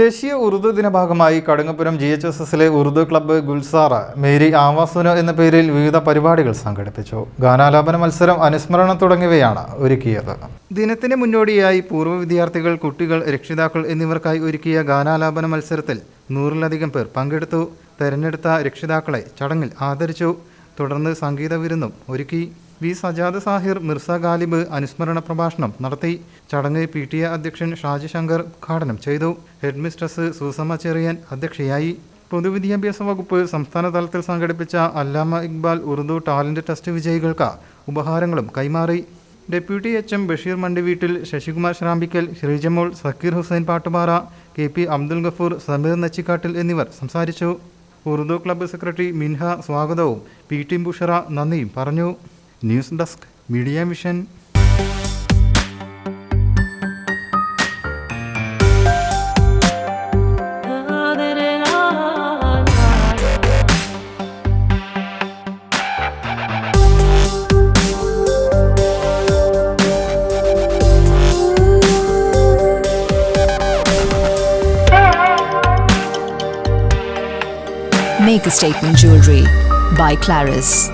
ദേശീയ ഉറുദു ദിന ഭാഗമായി കടുങ്ങപ്പുരം ജി എച്ച് എസ് എസിലെ ഉറുദു ക്ലബ്ബ് ഗുൽസാറ മേരി ആവാസുന എന്ന പേരിൽ വിവിധ പരിപാടികൾ സംഘടിപ്പിച്ചു. ഗാനാലാപന മത്സരം അനുസ്മരണം തുടങ്ങിയവയാണ് ഒരുക്കിയത്. ദിനത്തിന് മുന്നോടിയായി പൂർവ വിദ്യാർത്ഥികൾ കുട്ടികൾ രക്ഷിതാക്കൾ എന്നിവർക്കായി ഒരുക്കിയ ഗാനാലാപന മത്സരത്തിൽ നൂറിലധികം പേർ പങ്കെടുത്തു. തെരഞ്ഞെടുത്ത രക്ഷിതാക്കളെ ചടങ്ങിൽ ആദരിച്ചു. തുടർന്ന് സംഗീത വിരുന്നും ഒരുക്കി. വി സജാദ് സാഹിർ മിർസ ഗാലിബ് അനുസ്മരണ പ്രഭാഷണം നടത്തി. ചടങ്ങ് പി ടി എ അധ്യക്ഷൻ ഷാജി ശങ്കർ ഉദ്ഘാടനം ചെയ്തു. ഹെഡ് മിസ്ട്രസ് സൂസമ്മ ചെറിയൻ അധ്യക്ഷയായി. പൊതുവിദ്യാഭ്യാസ വകുപ്പ് സംസ്ഥാന തലത്തിൽ സംഘടിപ്പിച്ച അല്ലാമ ഇക്ബാൽ ഉറുദു ടാലന്റ് ടെസ്റ്റ് വിജയികൾക്ക് ഉപഹാരങ്ങളും കൈമാറി. ഡെപ്യൂട്ടി എച്ച് എം ബഷീർ മണ്ടി വീട്ടിൽ ശശികുമാർ ശ്രാമ്പിക്കൽ ശ്രീജമോൾ സക്കീർ ഹുസൈൻ പാട്ടുപാറ കെ പി അബ്ദുൽ ഗഫൂർ സമീർ നച്ചിക്കാട്ടിൽ എന്നിവർ സംസാരിച്ചു. ഉറുദു ക്ലബ്ബ് സെക്രട്ടറി മിൻഹ സ്വാഗതവും പി ടി ബുഷറ നന്ദിയും പറഞ്ഞു. News desk media mission Make a statement jewelry by Claris.